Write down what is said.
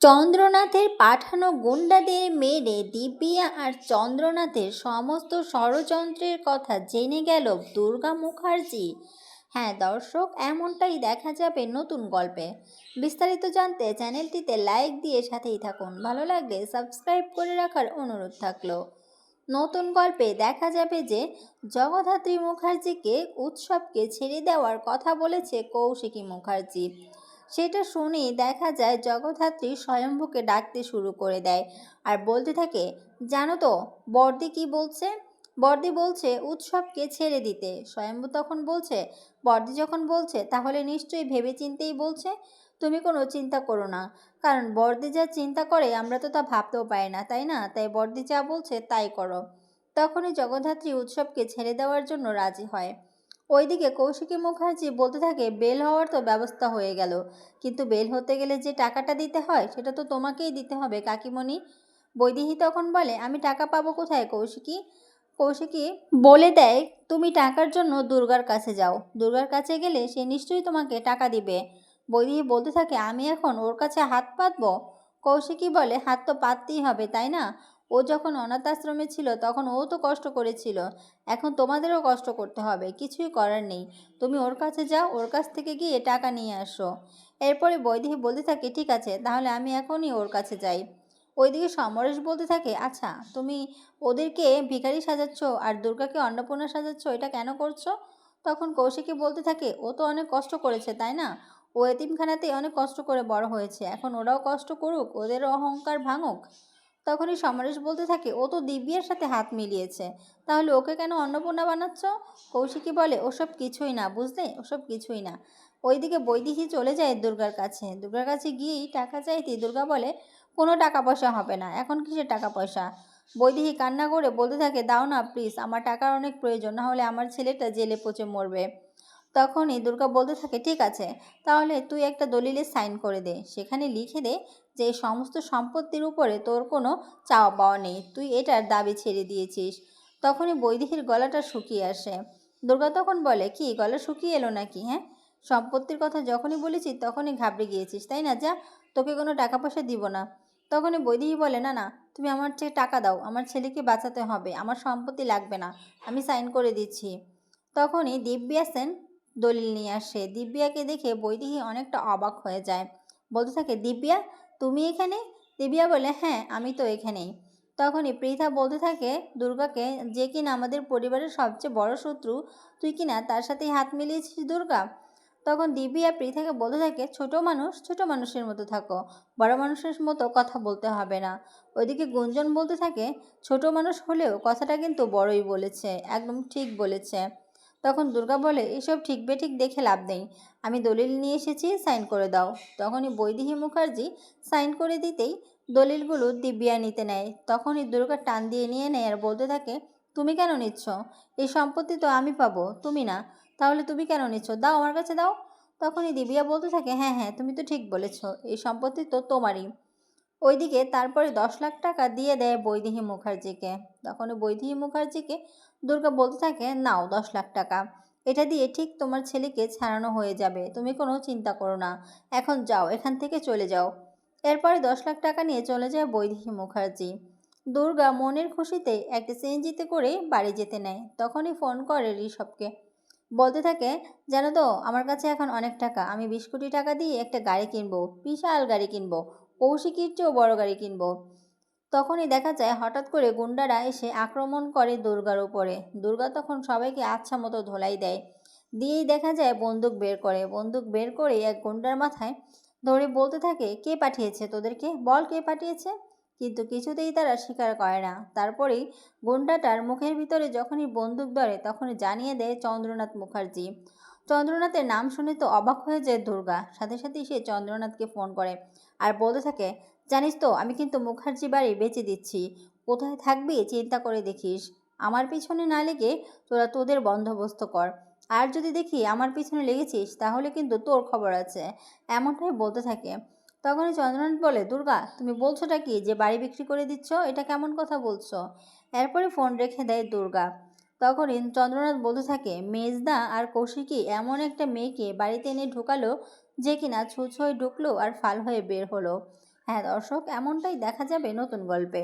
চন্দ্রনাথের পাঠানো গুন্ডাদের মেরে দিব্যিয়া আর চন্দ্রনাথের সমস্ত ষড়যন্ত্রের কথা জেনে গেল দুর্গা মুখার্জি। হ্যাঁ দর্শক, এমনটাই দেখা যাবে নতুন গল্পে। বিস্তারিত জানতে চ্যানেলটিতে লাইক দিয়ে সাথেই থাকুন। ভালো লাগলে সাবস্ক্রাইব করে রাখার অনুরোধ থাকল। নতুন গল্পে দেখা যাবে যে জগদ্ধাত্রী মুখার্জিকে, উৎসবকে ছেড়ে দেওয়ার কথা বলেছে কৌশিকী মুখার্জি। সেটা শুনেই দেখা যায় জগদ্ধাত্রী স্বয়ম্ভুকে ডাকতে শুরু করে দেয়। আর বলতে থাকে, জানো তো বর্দি কি বলছে? বর্দি বলছে, উৎসবকে ছেড়ে দিতে। স্বয়ম্ভু তখন বলছে বর্দি যখন বলছে, তাহলে নিশ্চয়ই ভেবেচিন্তেই বলছে? তুমি কোনো চিন্তা করো না। কারণ বর্দি যা চিন্তা করে, আমরা তো তা ভাবতেও পারি না, তাই না? তাই বর্দি যা বলছে, তাই করো। তখনই জগদ্ধাত্রী উৎসবকে ছেড়ে দেওয়ার জন্য রাজি হয়। ওইদিকে কৌশিকী মুখার্জি বলতে থাকে, বেল হওয়ার তো ব্যবস্থা হয়ে গেল। কিন্তু বেল হতে গেলে যে টাকাটা দিতে হয়, সেটা তো তোমাকেই দিতে হবে, কাকিমণি। বৈদেহী তখন বলে, আমি টাকা পাবো কোথায় কৌশিকী? কৌশিকী বলে দেয়, তুমি টাকার জন্য দুর্গার কাছে যাও। দুর্গার কাছে গেলে সে নিশ্চয়ই তোমাকে টাকা দিবে। বৈদেহী বলতে থাকে, আমি এখন ওর কাছে হাত পাতবো? কৌশিকী বলে, হাত তো পাততেই হবে, তাই না? ও যখন অনাথ আশ্রমে ছিল, তখন ও তো কষ্ট করেছিল। এখন তোমাদেরও কষ্ট করতে হবে, কিছুই করার নেই। তুমি ওর কাছে যাও, ওর কাছ থেকে গিয়ে টাকা নিয়ে আসো। এরপরে বৈদেহী বলতে থাকে, ঠিক আছে, তাহলে আমি এখনই ওর কাছে যাই। ওইদিকে সমরেশ বলতে থাকে আচ্ছা তুমি ওদেরকে ভিখারি সাজাচ্ছ আর দুর্গাকে অন্নপূর্ণা সাজাচ্ছ, এটা কেন করছ? তখন কৌশিকী বলতে থাকে, ও তো অনেক কষ্ট করেছে, তাই না? ও এতিমখানাতেই অনেক কষ্ট করে বড় হয়েছে। এখন ওরাও কষ্ট করুক ওদেরও অহংকার ভাঙুক। তখনই সমরেশ বলতে থাকে, ও তো দিব্যের সাথে হাত মিলিয়েছে। তাহলে ওকে কেন অন্নপূর্ণা বানাচ্ছ? কৌশিকী বলে, ওসব কিছুই না, বুঝলে? ওসব কিছুই না। ওইদিকে বৈদিহী চলে যায় দুর্গার কাছে। দুর্গার কাছে গিয়েই টাকা চাইতে দুর্গা বলে, কোনো টাকা পয়সা হবে না, এখন কিসের টাকা পয়সা বৈদেহী কান্না করে বলতে থাকে, দাও না প্লিজ আমার টাকার অনেক প্রয়োজন, না হলে আমার ছেলেটা জেলে পচে মরবে। তখনই দুর্গা বলতে থাকে, ঠিক আছে, তাহলে তুই একটা দলিলে সাইন করে দে। সেখানে লিখে দে যে সমস্ত সম্পত্তির উপরে তোর কোনো চাওয়া পাওয়া নেই। তুই এটার দাবি ছেড়ে দিয়েছিস। তখনই বৈদেহীর গলাটা শুকিয়ে আসে। দুর্গা তখন বলে, কি, গলা শুকিয়ে এলো নাকি হ্যাঁ? সম্পত্তির কথা যখনই বলেছি তখনই ঘাবড়ে গিয়েছিস, তাই না যা? তোকে কোনো টাকা পয়সা দিব না। তখনই বৈদেহী বলে, না না, তুমি আমার চেয়ে টাকা দাও, আমার ছেলেকে বাঁচাতে হবে, আমার সম্পত্তি লাগবে না, আমি সাইন করে দিচ্ছি। তখনই দিব্যা সেন দলিল নিয়ে আসে। দিব্যাকে দেখে বৈদেহী অনেকটা অবাক হয়ে যায়। বলতে থাকে, দিব্যা, তুমি এখানে? দিব্যা বলে হ্যাঁ আমি তো এখানেই। তখনই পৃথা বলতে থাকে, দুর্গাকে, যে কিনা আমাদের পরিবারের সবচেয়ে বড় শত্রু, তুই কিনা তার সাথেই হাত মিলিয়েছিস, দুর্গা? তখন দিব্যা পৃথাকে বলতে থাকে, ছোট মানুষ, ছোট মানুষের মতো থাকো। বড় মানুষের মতো কথা বলতে হবে না। ওইদিকে গুঞ্জন বলতে থাকে, ছোট মানুষ হলেও কথাটা কিন্তু বড়ই বলেছে, একদম ঠিক বলেছে। তখন দুর্গা বলে, এসব ঠিক বেঠিক দেখে লাভ নেই। আমি দলিল নিয়ে এসেছি, সাইন করে দাও। তখনই বৈদেহী মুখার্জি সাইন করে দিতেই দলিলগুলো দিব্যা নিতে নেয়। তখনই দুর্গা টান দিয়ে নিয়ে নেয় আর বলতে থাকে, তুমি কেন নিচ্ছ? এই সম্পত্তি তো আমি পাবো, তুমি না। তাহলে তুমি কেন নিচ্ছ? দাও আমার কাছে, দাও। তখনই দিব্যা বলতে থাকে হ্যাঁ হ্যাঁ তুমি তো ঠিক বলেছ, এই সম্পত্তি তো তোমারই। ওইদিকে তারপরে দশ লাখ টাকা দিয়ে দেয় বৈদেহী মুখার্জিকে। তখন বৈদেহী মুখার্জিকে দুর্গা বলতে থাকে, নাও দশ লাখ টাকা। এটা দিয়ে ঠিক তোমার ছেলেকে ছাড়ানো হয়ে যাবে। তুমি কোনো চিন্তা করো না। এখন যাও, এখান থেকে চলে যাও। এরপরে দশ লাখ টাকা নিয়ে চলে যায় বৈদেহী মুখার্জি। দুর্গা মনের খুশিতে একটা সিএনজিতে করে বাড়ি যেতে নেয়। তখনই ফোন করে ঋষভকে। বলতে থাকে, জানো তো, আমার কাছে এখন অনেক টাকা। আমি বিশ কোটি টাকা দিয়ে একটা গাড়ি কিনবো, বিশাল গাড়ি কিনবো, কৌশিকীর চেয়েও বড় গাড়ি কিনবো। তখনই দেখা যায় হঠাৎ করে গুন্ডারা এসে আক্রমণ করে দুর্গার উপরে। দুর্গা তখন সবাইকে আচ্ছা মতো ধোলাই দেয়। দিয়েই দেখা যায় বন্দুক বের করে। বন্দুক বের করে এক গুন্ডার মাথায় ধরে বলতে থাকে, কে পাঠিয়েছে তোদেরকে? বল কে পাঠিয়েছে? কিন্তু কিছুতেই তারা স্বীকার করে না। তারপরেই গুন্ডাটার মুখের ভিতরে যখনই বন্দুক ধরে, তখনই জানিয়ে দেয় চন্দ্রনাথ মুখার্জি। চন্দ্রনাথের নাম শুনে তো অবাক হয়ে যায় দুর্গা। সাথে সাথেই সে চন্দ্রনাথকে ফোন করে আর বলতে থাকে জানিস তো, আমি কিন্তু মুখার্জি বাড়ি বেঁচে দিচ্ছি। কোথায় থাকবি? চিন্তা করে দেখিস। আমার পিছনে না লেগে তোরা তোদের বন্দোবস্ত কর। আর যদি দেখি আমার পিছনে লেগেছিস, তাহলে কিন্তু তোর খবর আছে। এমনটাই বলতে থাকে। তখনই চন্দ্রনাথ বলে, দুর্গা, তুমি বলছোটা কি যে বাড়ি বিক্রি করে দিচ্ছ? এটা কেমন কথা বলছো? এরপরে ফোন রেখে দেয় দুর্গা। তখনই চন্দ্রনাথ বলতে থাকে, মেজদা আর কৌশিকী এমন একটা মেয়েকে বাড়িতে এনে ঢুকালো যে কিনা ছুঁচ হয়ে ঢুকলো আর ফাল হয়ে বের হলো। হ্যাঁ দর্শক এমনটাই দেখা যাবে নতুন গল্পে।